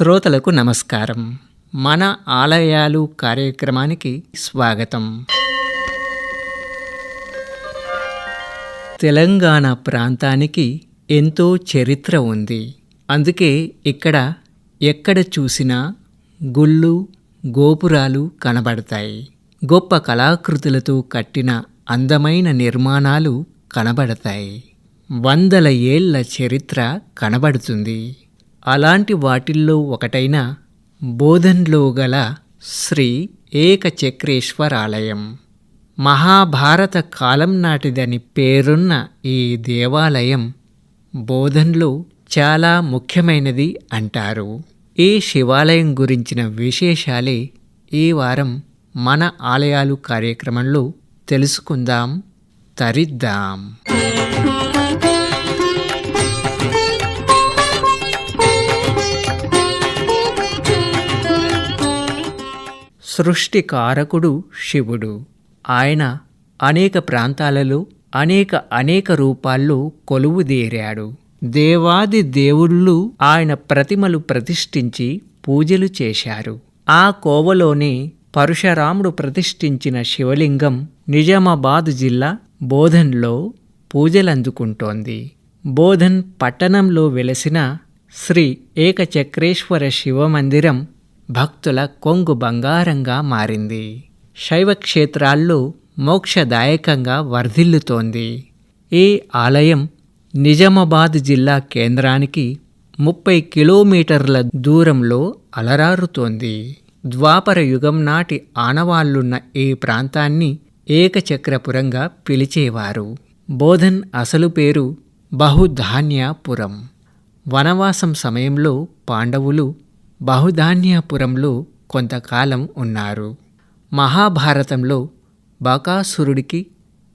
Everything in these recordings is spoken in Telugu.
శ్రోతలకు నమస్కారం. మన ఆలయాలు కార్యక్రమానికి స్వాగతం. తెలంగాణ ప్రాంతానికి ఎంతో చరిత్ర ఉంది. అందుకే ఇక్కడ ఎక్కడ చూసినా గుళ్ళు గోపురాలు కనబడతాయి. గొప్ప కళాకృతులతో కట్టిన అందమైన నిర్మాణాలు కనబడతాయి. వందల ఏళ్ళ చరిత్ర కనబడుతుంది. అలాంటి వాటిల్లో ఒకటైన బోధన్లో గల శ్రీ ఏకచక్రేశ్వరాలయం. మహాభారత కాలం నాటిదని పేరున్న ఈ దేవాలయం బోధన్లో చాలా ముఖ్యమైనది అంటారు. ఈ శివాలయం గురించిన విశేషాలే ఈ వారం మన ఆలయాలు కార్యక్రమంలో తెలుసుకుందాం తరిద్దాం. సృష్టికారకుడు శివుడు. ఆయన అనేక ప్రాంతాలలో అనేక అనేక రూపాల్లో కొలువుదేరాడు దేవాది దేవుళ్ళు ఆయన ప్రతిమలు ప్రతిష్ఠించి పూజలు చేశారు. ఆ కోవలోనే పరశురాముడు ప్రతిష్ఠించిన శివలింగం నిజామాబాద్ జిల్లా బోధన్లో పూజలందుకుంటోంది. బోధన్ పట్టణంలో వెలసిన శ్రీ ఏకచక్రేశ్వర శివమందిరం భక్తుల కొంగు బంగారంగా మారింది. శైవ క్షేత్రాల్లో మోక్షదాయకంగా వర్ధిల్లుతోంది. ఈ ఆలయం నిజామాబాద్ జిల్లా కేంద్రానికి ముప్పై కిలోమీటర్ల దూరంలో అలరారుతోంది. ద్వాపర యుగం నాటి ఆనవాళ్ళున్న ఈ ప్రాంతాన్ని ఏకచక్రపురంగా పిలిచేవారు. బోధన్ అసలు పేరు బహుధాన్యాపురం. వనవాసం సమయంలో పాండవులు బహుధాన్యాపురంలో కొంతకాలం ఉన్నారు. మహాభారతంలో బకాసురుడికి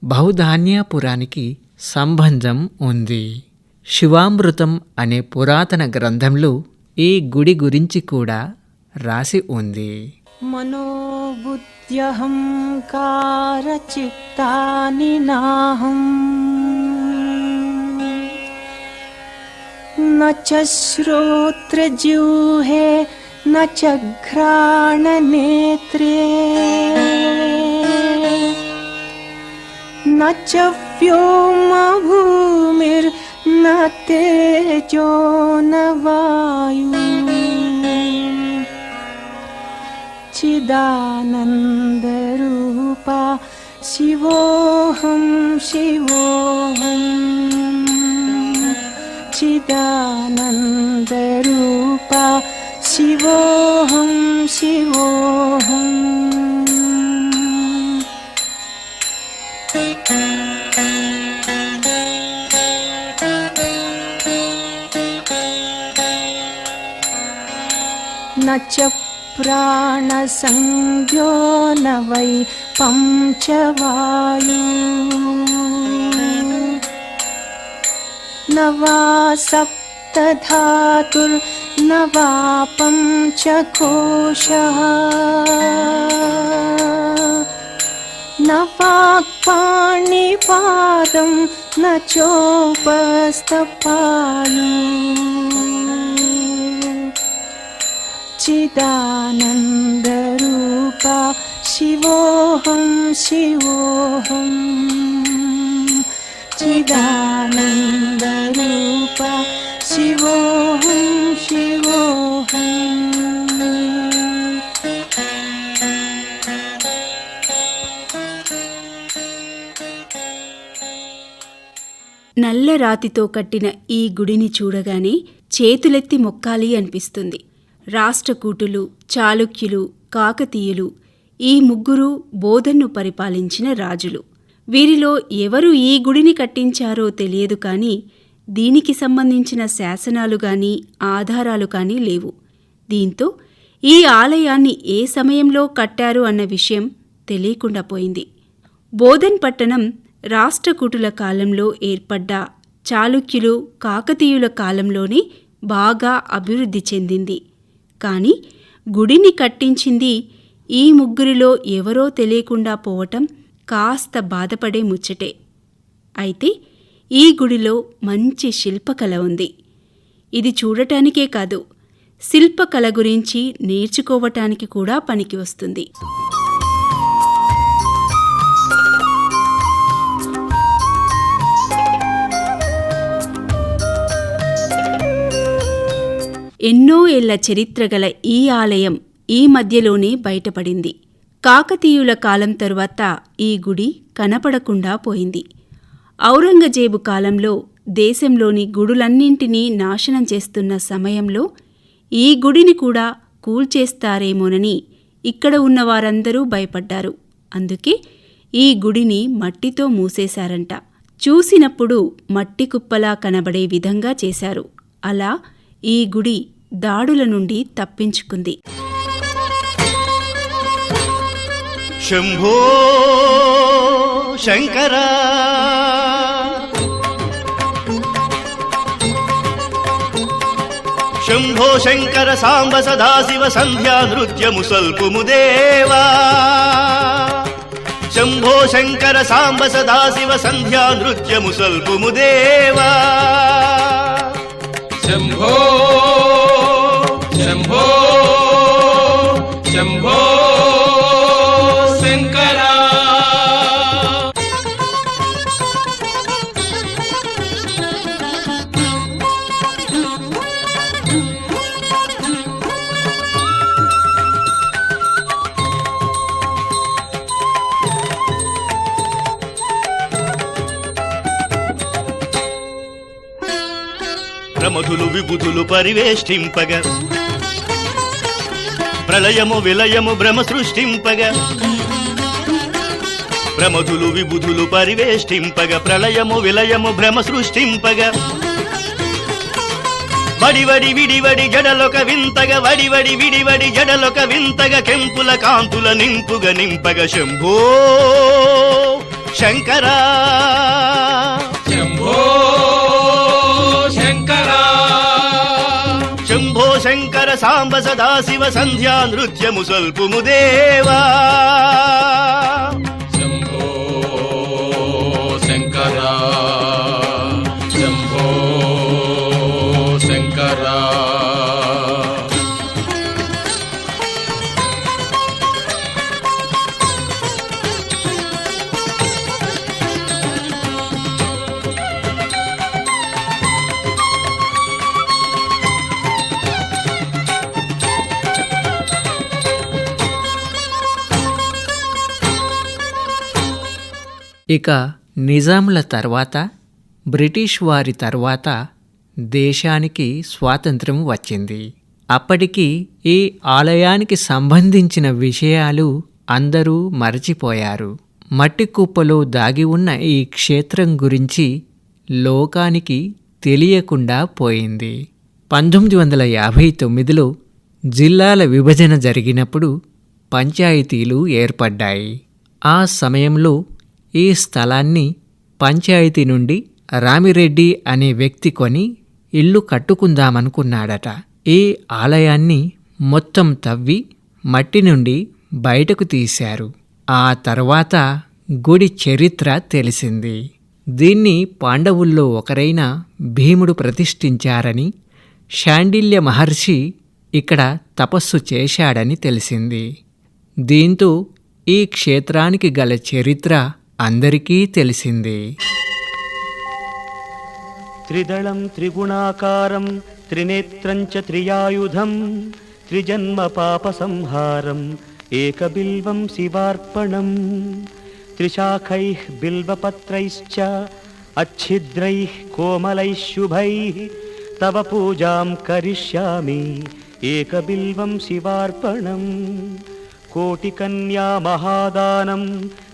బహుధాన్యాపురానికి సంబంధం ఉంది. శివామృతం అనే పురాతన గ్రంథంలో ఈ గుడి గురించి కూడా రాసి ఉంది. మనోబుద్ధ్యహంకారచిత్తాని నాహం न च श्रोत्रजिह्वे न च घ्राणनेत्रे। न च व्योमभूमिर्न तेजो न वायु। चिदानन्दरूपा शिवोऽहं शिवोऽहम् चिदानन्दरूपा शिवोऽहं शिवोऽहम् न च प्राणसंज्ञो न वै पञ्चवायु न वा सप्तधातुर्न वा पञ्चकोशः न वाक्पाणिपादं न चोपस्तपालु चिदानन्दरूपा शिवोऽहं शिवोऽहम् चिदानन्दरूपा शिवोऽहं शिवोऽहम् నల్ల రాతితో కట్టిన ఈ గుడిని చూడగానే చేతులెత్తి మొక్కాలి అనిపిస్తుంది రాష్ట్రకూటులు చాళుక్యులు కాకతీయులు ఈ ముగ్గురు బోధన్ను పరిపాలించిన రాజులు వీరిలో ఎవరు ఈ గుడిని కట్టించారో తెలియదు కానీ దీనికి సంబంధించిన శాసనాలు గాని ఆధారాలు కానీ లేవు. దీంతో ఈ ఆలయాన్ని ఏ సమయంలో కట్టారు అన్న విషయం తెలియకుండా పోయింది. బోధన్ పట్టణం రాష్ట్రకూటుల కాలంలో ఏర్పడ్డ చాళుక్యులు కాకతీయుల కాలంలోనే బాగా అభివృద్ధి చెందింది. కానీ గుడిని కట్టించింది ఈ ముగ్గురిలో ఎవరో తెలియకుండా పోవటం కాస్త బాధపడే ముచ్చటే. అయితే ఈ గుడిలో మంచి శిల్పకళ ఉంది. ఇది చూడటానికే కాదు శిల్పకళ గురించి నేర్చుకోవటానికి కూడా పనికి వస్తుంది. ఎన్నో ఏళ్ళ చరిత్ర గల ఈ ఆలయం ఈ మధ్యలోనే బయటపడింది. కాకతీయుల కాలం తరువాత ఈ గుడి కనపడకుండా పోయింది. ఔరంగజేబు కాలంలో దేశంలోని గుడులన్నింటినీ నాశనం చేస్తున్న సమయంలో ఈ గుడిని కూడా కూల్చేస్తారేమోనని ఇక్కడ ఉన్న వారందరూ భయపడ్డారు. అందుకే ఈ గుడిని మట్టితో మూసేశారంట. చూసినప్పుడు మట్టి కుప్పలా కనబడే విధంగా చేశారు. అలా ఈ గుడి దాడుల నుండి తప్పించుకుంది. శంభో శంకర. శంభో శంకర సాంబ సదాశివ సంధ్యా నృత్యము సల్పుము దేవా. శంభో శంకర సాంబ సదాశివ సంధ్యా నృత్యము సల్పుము దేవా. శంభో శంభో శంభో విబుధులు పరివేష్టింపగ. ప్రళయము విలయము భ్రమ సృష్టింపగ. ప్రమధులు విబుధులు పరివేష్టింపగ. ప్రళయము విలయము భ్రమ సృష్టింపగ. వడివడి విడివడి జడలొక వింతగ. వడివడి విడివడి జడలొక వింతగ. కెంపుల కాంతుల నింపుగ నింపగ శంభో శంకరా. శంభో శంకర సాంబ సదాశివ సంధ్యా నృత్యము సల్పుము ఇక నిజాంల తర్వాత బ్రిటిష్ వారి తర్వాత దేశానికి స్వాతంత్రం వచ్చింది. అప్పటికి ఈ ఆలయానికి సంబంధించిన విషయాలు అందరూ మరచిపోయారు. మట్టి కుప్పలో దాగి ఉన్న ఈ క్షేత్రం గురించి లోకానికి తెలియకుండా పోయింది. పంతొమ్మిది వందల యాభై తొమ్మిదిలో జిల్లాల విభజన జరిగినప్పుడు పంచాయతీలు ఏర్పడ్డాయి. ఆ సమయంలో ఈ స్థలాన్ని పంచాయతీ నుండి రామిరెడ్డి అనే వ్యక్తి కొని ఇల్లు కట్టుకుందామనుకున్నాడట. ఈ ఆలయాన్ని మొత్తం తవ్వి మట్టి నుండి బయటకు తీశారు. ఆ తర్వాత గుడి చరిత్ర తెలిసింది. దీన్ని పాండవుల్లో ఒకరైన భీముడు ప్రతిష్ఠించారని శాండిల్య మహర్షి ఇక్కడ తపస్సు చేశాడని తెలిసింది. దీంతో ఈ క్షేత్రానికి గల చరిత్ర అందరికీ తెలిసింది. త్రిదళం త్రిగుణాకారం త్రినేత్రంచ త్రియాయుధం త్రిజన్మ పాప సంహారం ఏక బిల్వం శివార్పణం. త్రిశాఖై బిల్వపత్రైశ్చ అచ్చిద్రై కోమలై శుభై తవ పూజాం కరిష్యామి ఏక బిల్వం శివార్పణం. కోటి కన్యా మహాదానం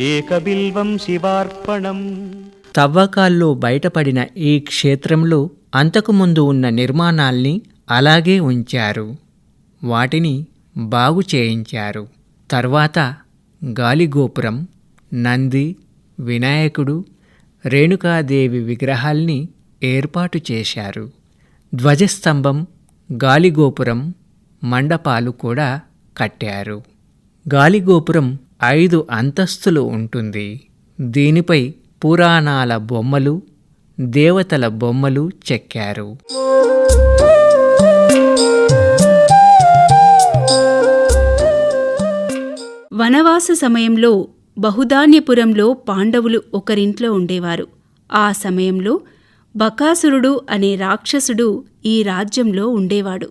ఏకబిల్వం శివార్పణం. తవ్వకాల్లో బయటపడిన ఈ క్షేత్రంలో అంతకుముందు ఉన్న నిర్మాణాల్ని అలాగే ఉంచారు. వాటిని బాగు చేయించారు. తర్వాత గాలిగోపురం నంది వినాయకుడు రేణుకాదేవి విగ్రహాల్ని ఏర్పాటు చేశారు. ధ్వజస్తంభం గాలిగోపురం మండపాలు కూడా కట్టారు. గాలిగోపురం ఐదు అంతస్తులు ఉంటుంది. దీనిపై పురాణాల బొమ్మలు దేవతల బొమ్మలు చెక్కారు. వనవాస సమయంలో బహుధాన్యపురంలో పాండవులు ఒకరింట్లో ఉండేవారు. ఆ సమయంలో బకాసురుడు అనే రాక్షసుడు ఈ రాజ్యంలో ఉండేవాడు.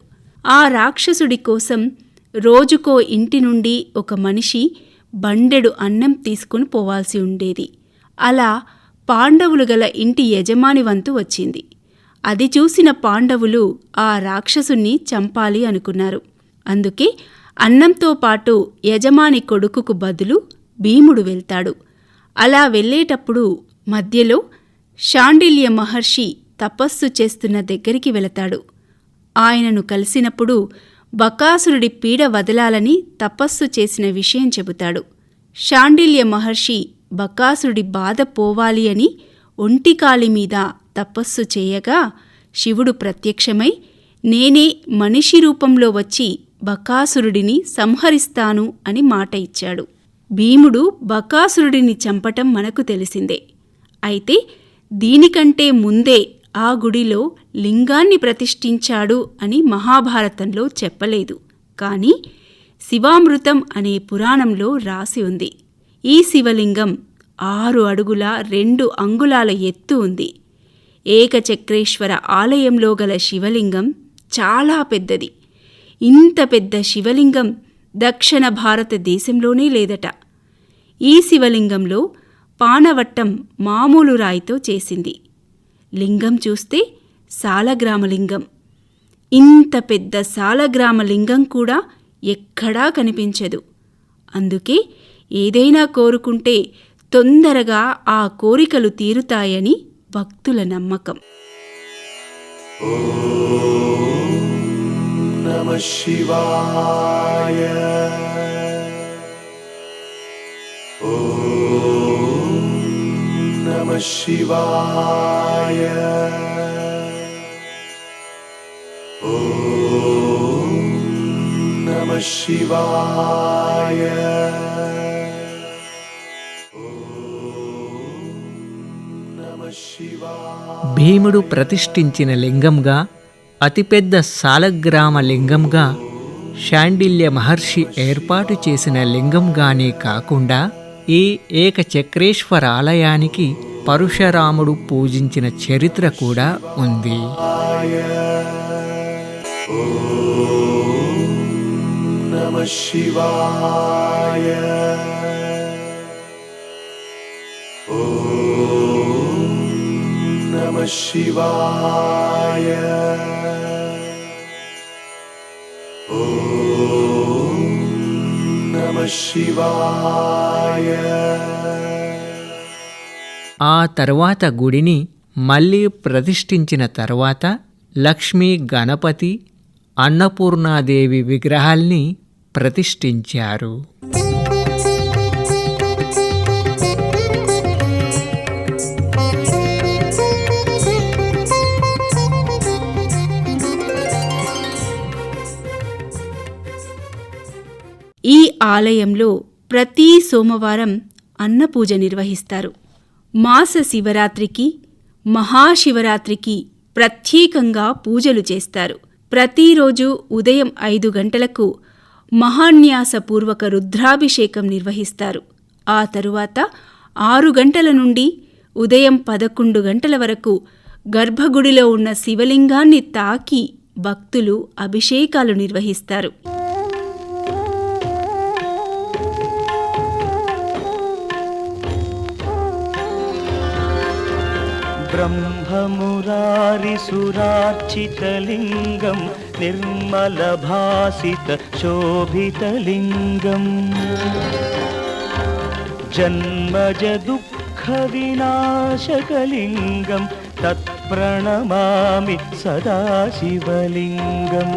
ఆ రాక్షసుడి కోసం రోజుకో ఇంటి నుండి ఒక మనిషి బండెడు అన్నం తీసుకుని పోవాల్సి ఉండేది. అలా పాండవులు గల ఇంటి యజమాని వంతు వచ్చింది. అది చూసిన పాండవులు ఆ రాక్షసుణ్ణి చంపాలి అనుకున్నారు. అందుకే అన్నంతో పాటు యజమాని కొడుకుకు బదులు భీముడు వెళ్తాడు. అలా వెళ్ళేటప్పుడు మధ్యలో శాండిల్య మహర్షి తపస్సు చేస్తున్న దగ్గరికి వెళతాడు. ఆయనను కలిసినప్పుడు బకాసురుడి పీడ వదలాలని తపస్సు చేసిన విషయం చెబుతాడు. శాండిల్య మహర్షి బకాసురుడి బాధ పోవాలి అని ఒంటికాలి మీద తపస్సు చేయగా శివుడు ప్రత్యక్షమై నేనే మనిషి రూపంలో వచ్చి బకాసురుడిని సంహరిస్తాను అని మాట ఇచ్చాడు. భీముడు బకాసురుడిని చంపటం మనకు తెలిసిందే. అయితే దీనికంటే ముందే ఆ గుడిలో లింగాన్ని ప్రతిష్ఠించాడు అని మహాభారతంలో చెప్పలేదు. కానీ శివామృతం అనే పురాణంలో రాసి ఉంది. ఈ శివలింగం ఆరు అడుగుల రెండు అంగుళాల ఎత్తు ఉంది. ఏకచక్రేశ్వర ఆలయంలో గల శివలింగం చాలా పెద్దది. ఇంత పెద్ద శివలింగం దక్షిణ భారతదేశంలోనే లేదట. ఈ శివలింగంలో పానవట్టం మామూలు రాయితో చేసింది. లింగం చూస్తే సాలగ్రామలింగం. ఇంత పెద్ద సాలగ్రామలింగం కూడా ఎక్కడా కనిపించదు. అందుకే ఏదైనా కోరుకుంటే తొందరగా ఆ కోరికలు తీరుతాయని భక్తుల నమ్మకం. శివాయ. शिवाय ॐ नमः शिवाय नमः शिवाय భీముడు ప్రతిష్ఠించిన లింగంగా అతిపెద్ద సాలగ్రామ లింగంగా శాండిల్య మహర్షి ఏర్పాటు చేసిన లింగంగానే కాకుండా ఈ ఏకచక్రేశ్వర ఆలయానికి పరుశరాముడు పూజించిన చరిత్ర కూడా ఉంది. శివాయ శివాయ. ఆ తర్వాత గుడిని మళ్ళీ ప్రతిష్ఠించిన తర్వాత లక్ష్మీ గణపతి అన్నపూర్ణాదేవి విగ్రహాల్ని ప్రతిష్ఠించారు. ఈ ఆలయంలో ప్రతి సోమవారం అన్నపూజ నిర్వహిస్తారు. మాస శివరాత్రికి మహాశివరాత్రికి ప్రత్యేకంగా పూజలు చేస్తారు. ప్రతిరోజు ఉదయం ఐదు గంటలకు మహాన్యాసపూర్వక రుద్రాభిషేకం నిర్వహిస్తారు. ఆ తరువాత ఆరు గంటల నుండి ఉదయం పదకొండు గంటల వరకు గర్భగుడిలో ఉన్న శివలింగాన్ని తాకి భక్తులు అభిషేకాలు నిర్వహిస్తారు. ब्रह्ममुरारिसुरार्चितलिङ्गं निर्मलभासितशोभितलिङ्गम् जन्मजदुःखविनाशकलिङ्गं तत्प्रणमामि सदा शिवलिङ्गम्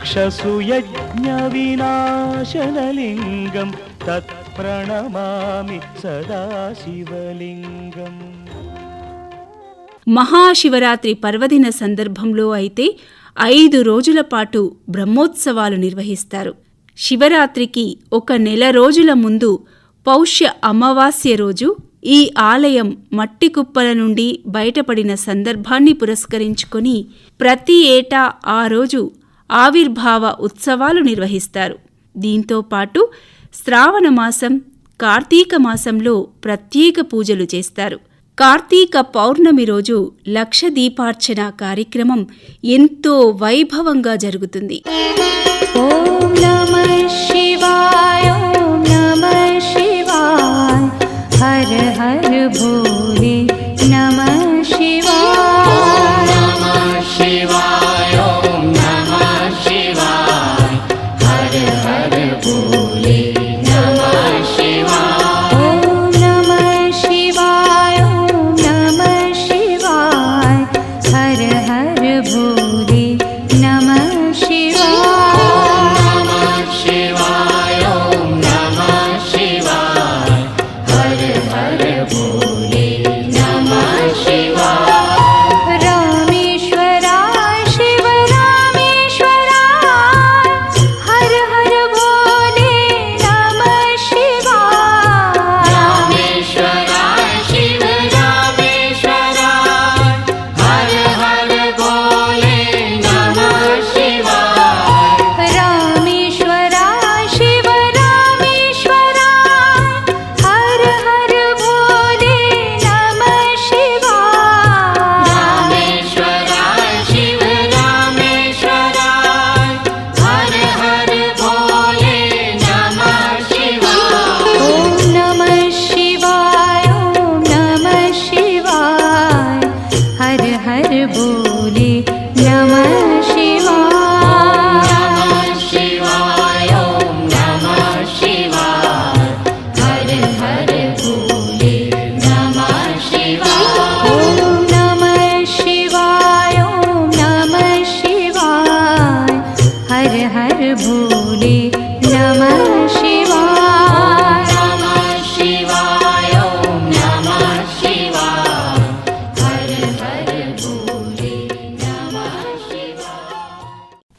రాక్షసుయజ్ఞవినాశనలింగం తత్ప్రణమామి సదాశివలింగం మహాశివరాత్రి పర్వదిన సందర్భంలో అయితే ఐదు రోజుల పాటు బ్రహ్మోత్సవాలు నిర్వహిస్తారు. శివరాత్రికి ఒక నెల రోజుల ముందు పౌష్య అమావాస్య రోజు ఈ ఆలయం మట్టి కుప్పల నుండి బయటపడిన సందర్భాన్ని పురస్కరించుకొని ప్రతి ఏటా ఆ రోజు ఆవిర్భావ ఉత్సవాలు నిర్వహిస్తారు. దీంతో పాటు శ్రావణ మాసం కార్తీక మాసంలో ప్రత్యేక పూజలు చేస్తారు. కార్తీక పౌర్ణమి రోజు లక్ష దీపార్చన కార్యక్రమం ఎంతో వైభవంగా జరుగుతుంది. నమ శివాయ నమ శివాయ హర హర భూ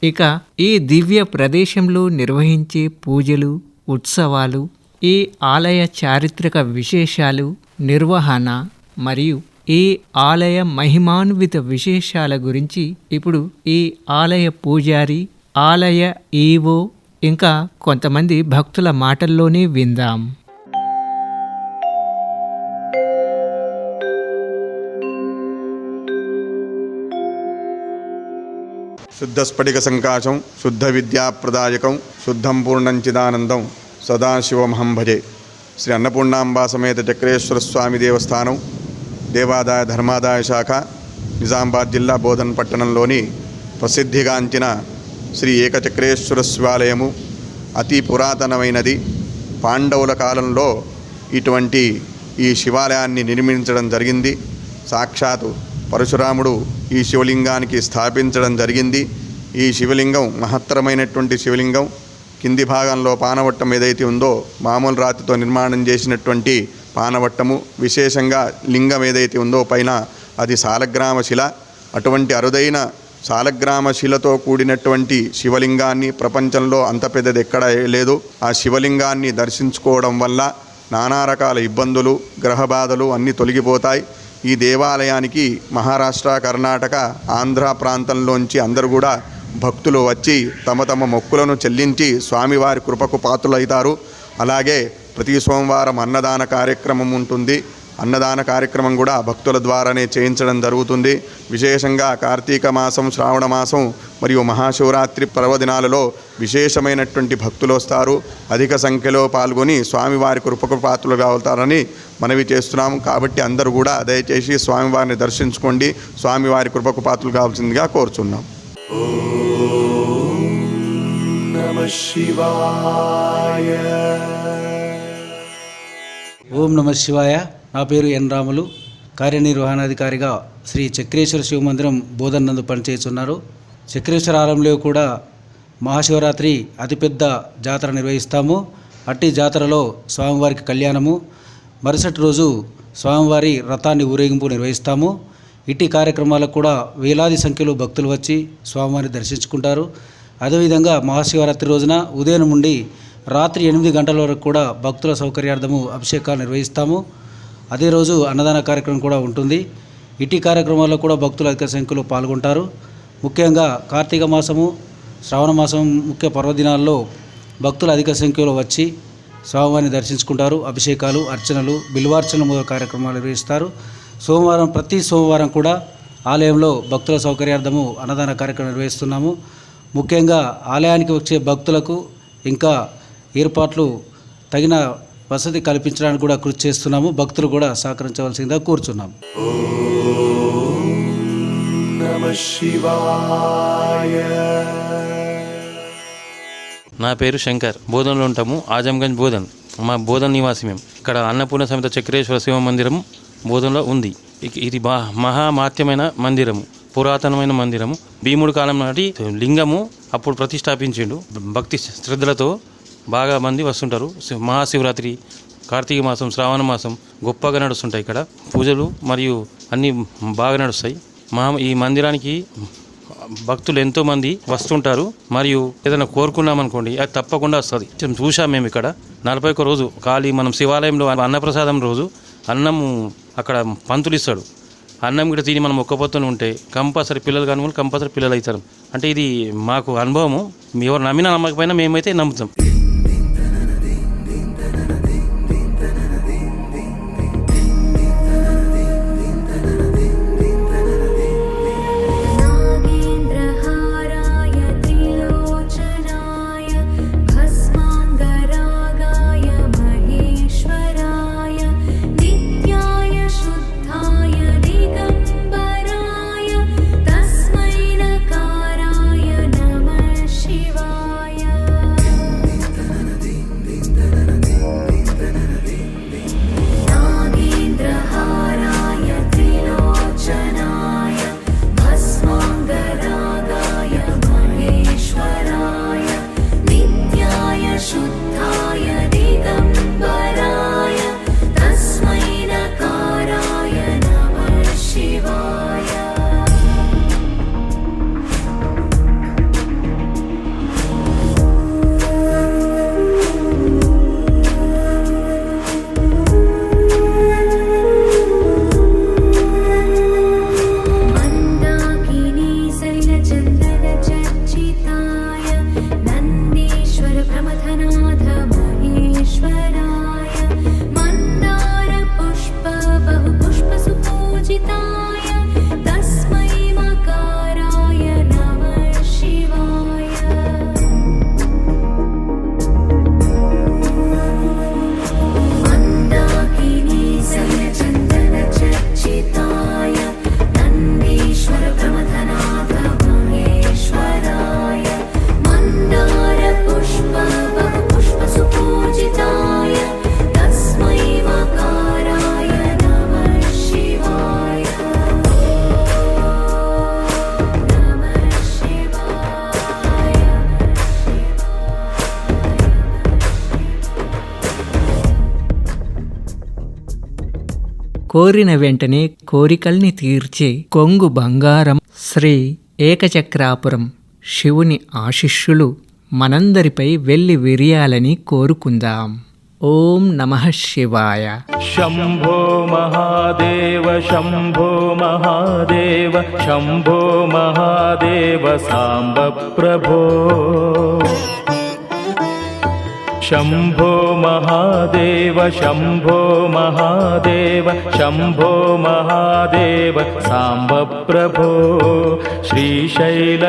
ఇక ఈ దివ్య ప్రదేశంలో నిర్వహించే పూజలు ఉత్సవాలు ఈ ఆలయ చారిత్రక విశేషాలు నిర్వహణ మరియు ఈ ఆలయ మహిమాన్విత విశేషాల గురించి ఇప్పుడు ఈ ఆలయ పూజారి ఆలయ ఈవో ఇంకా కొంతమంది భక్తుల మాటల్లోనే విందాం. శుద్ధస్ఫటిక సంకాశం శుద్ధ విద్యాప్రదాయకం శుద్ధం పూర్ణం చిదానందం సదాశివమహం భజే శ్రీ అన్నపూర్ణాంబా సమేత చక్రేశ్వర స్వామి దేవస్థానం దేవాదాయ ధర్మాదాయ శాఖ నిజామాబాద్ జిల్లా బోధన్ పట్టణంలోని ప్రసిద్ధిగాంచిన శ్రీ ఏకచక్రేశ్వర శివాలయము అతి పురాతనమైనది. పాండవుల కాలంలో ఇటువంటి ఈ శివాలయాన్ని నిర్మించడం జరిగింది. సాక్షాత్తు పరశురాముడు ఈ శివలింగానికి స్థాపించడం జరిగింది. ఈ శివలింగం మహత్తరమైనటువంటి శివలింగం. కింది భాగంలో పానవట్టం ఏదైతే ఉందో మామూలు రాతితో నిర్మాణం చేసినటువంటి పానవట్టము. విశేషంగా లింగం ఏదైతే ఉందో పైన అది సాలగ్రామ శిల అటువంటి అరుదైన సాలగ్రామ శిలతో కూడినటువంటి శివలింగాన్ని ప్రపంచంలో అంత పెద్దది ఎక్కడ లేదు. ఆ శివలింగాన్ని దర్శించుకోవడం వల్ల నానా రకాల ఇబ్బందులు గ్రహబాధలు అన్నీ తొలగిపోతాయి. ఈ దేవాలయానికి మహారాష్ట్ర కర్ణాటక ఆంధ్ర ప్రాంతంలోంచి అందరూ కూడా భక్తులు వచ్చి తమ తమ మొక్కులను చెల్లించి స్వామివారి కృపకు పాత్రులవుతారు. అలాగే ప్రతి సోమవారం అన్నదాన కార్యక్రమం ఉంటుంది. అన్నదాన కార్యక్రమం కూడా భక్తుల ద్వారానే చేయించడం జరుగుతుంది. విశేషంగా కార్తీక మాసం శ్రావణ మాసం మరియు మహాశివరాత్రి పర్వదినాలలో విశేషమైనటువంటి భక్తులు వస్తారు. అధిక సంఖ్యలో పాల్గొని స్వామివారి కృపకు పాత్రలుగా అవుతారని మనవి చేస్తున్నాం కాబట్టి అందరూ కూడా దయచేసి స్వామివారిని దర్శించుకోండి. స్వామివారి కృపకు పాత్రలు కావాల్సిందిగా కోరుచున్నాం. ఓం నమ శివాయ. నా పేరు ఎన్ రాములు. కార్యనిర్వహణాధికారిగా శ్రీ చక్రేశ్వర శివ మందిరం నందు పనిచేస్తున్నారు. చక్రేశ్వర ఆలయంలో కూడా మహాశివరాత్రి అతిపెద్ద జాతర నిర్వహిస్తాము. అట్టి జాతరలో స్వామివారికి కళ్యాణము. మరుసటి రోజు స్వామివారి రథాన్ని ఊరేగింపు నిర్వహిస్తాము. ఇట్టి కార్యక్రమాలకు కూడా వేలాది సంఖ్యలో భక్తులు వచ్చి స్వామివారిని దర్శించుకుంటారు. అదేవిధంగా మహాశివరాత్రి రోజున ఉదయం నుండి రాత్రి ఎనిమిది గంటల వరకు కూడా భక్తుల సౌకర్యార్థము అభిషేకాలు నిర్వహిస్తాము. అదే రోజు అన్నదాన కార్యక్రమం కూడా ఉంటుంది. ఇటీ కార్యక్రమాల్లో కూడా భక్తులు అధిక సంఖ్యలో పాల్గొంటారు. ముఖ్యంగా కార్తీక మాసము శ్రావణ మాసం ముఖ్య పర్వదినాల్లో భక్తులు అధిక సంఖ్యలో వచ్చి స్వామివారిని దర్శించుకుంటారు. అభిషేకాలు అర్చనలు బిల్వార్చన మొదలు కార్యక్రమాలు నిర్వహిస్తారు. సోమవారం ప్రతి సోమవారం కూడా ఆలయంలో భక్తుల సౌకర్యార్థము అన్నదాన కార్యక్రమం నిర్వహిస్తున్నాము. ముఖ్యంగా ఆలయానికి వచ్చే భక్తులకు ఇంకా ఏర్పాట్లు తగిన వసతి కల్పించడానికి కూడా కృషి చేస్తున్నాము. భక్తులు కూడా సహకరించవలసిందిగా కోరుచున్నాము. నా పేరు శంకర్. బోధనలో ఉంటాము. ఆజంగంజ్ బోధన్. మా బోధన్ నివాసి మేము ఇక్కడ అన్నపూర్ణ సమేత చక్రేశ్వర శివ మందిరం బోధనలో ఉంది. ఇది మహామాత్యమైన మందిరము. పురాతనమైన మందిరము. భీముడు కాలం నాటి లింగము అప్పుడు ప్రతిష్టాపించిండు. భక్తి శ్రద్ధలతో బాగా మంది వస్తుంటారు. మహాశివరాత్రి కార్తీక మాసం శ్రావణ మాసం గొప్పగా నడుస్తుంటాయి ఇక్కడ. పూజలు మరియు అన్నీ బాగా నడుస్తాయి. మా ఈ మందిరానికి భక్తులు ఎంతోమంది వస్తుంటారు. మరియు ఏదైనా కోరుకున్నాం అనుకోండి అది తప్పకుండా వస్తుంది. కొంచెం చూసాం మేము ఇక్కడ. నలభై ఒక్క రోజు ఖాళీ మనం శివాలయంలో అన్నప్రసాదం రోజు అన్నము అక్కడ పంతులు ఇస్తాడు. అన్నం కూడా తిని మనం ఒక్కపోతూనే ఉంటే కంపల్సరీ పిల్లలు కనుగొని కంపల్సరీ పిల్లలు అవుతారు. అంటే ఇది మాకు అనుభవము. ఎవరు నమ్మినా నమ్మకపోయినా మేమైతే నమ్ముతాం. కోరిన వెంటనే కోరికల్ని తీర్చే కొంగు బంగారం శ్రీ ఏకచక్రాపురం శివుని ఆశిష్యులు మనందరిపై వెళ్ళి విరియాలని కోరుకుందాం. ఓం నమ శివాయ. శంభో మహాదేవ శంభో మహాదేవ శంభో మహాదేవ సాంబ ప్రభో शम्भो महादेव शम्भो महादेव शम्भो महादेव साम्ब प्रभो श्रीशैलशृङ्गार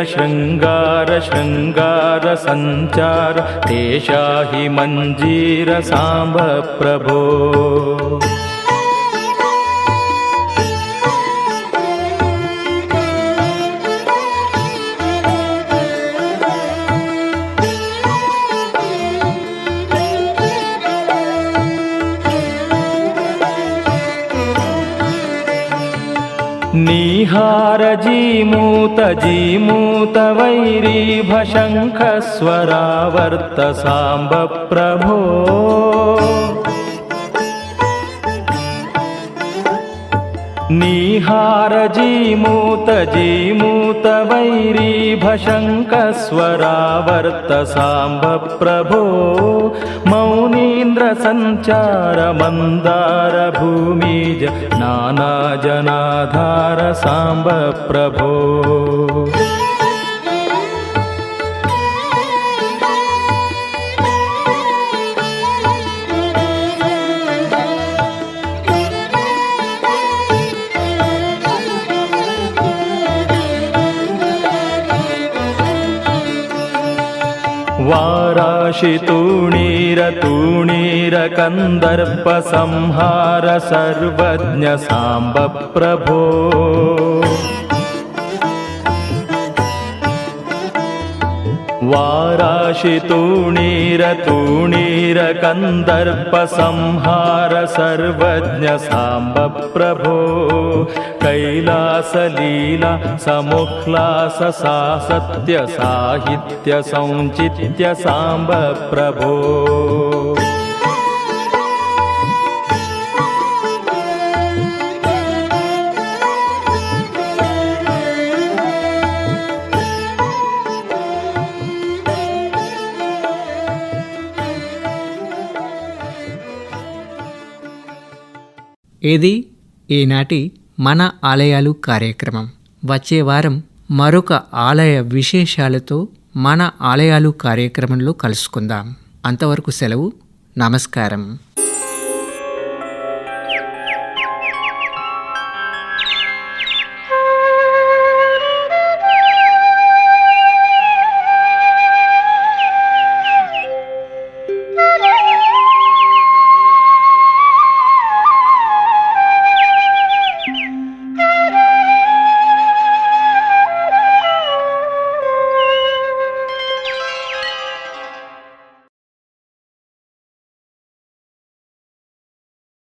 शृङ्गार सञ्चार तेषाहि मञ्जीर साम्ब प्रभो जीमूत जीमूत वैरीभशङ्ख स्वरावर्तसाम्ब प्रभो निहारजीमूतजीमूतवैरीभशङ्कस्वरावर्तसाम्ब प्रभो मौनीन्द्रसञ्चारमन्दारभूमिज नानाजनाधार साम्बप्रभो वाराशितूणीरतूणीरकन्दर्पसंहार सर्वज्ञ साम्ब प्रभो राशितुणीरतूणीरकन्दर्पसंहार सर्वज्ञसाम्ब प्रभो कैलासलीला समुक्लाससा सत्यसाहित्यसञ्चित्य साम्ब प्रभो ఇది ఈనాటి మన ఆలయాలు కార్యక్రమం. వచ్చే వారం మరొక ఆలయ విశేషాలతో మన ఆలయాలు కార్యక్రమంలో కలుసుకుందాం. అంతవరకు సెలవు. నమస్కారం.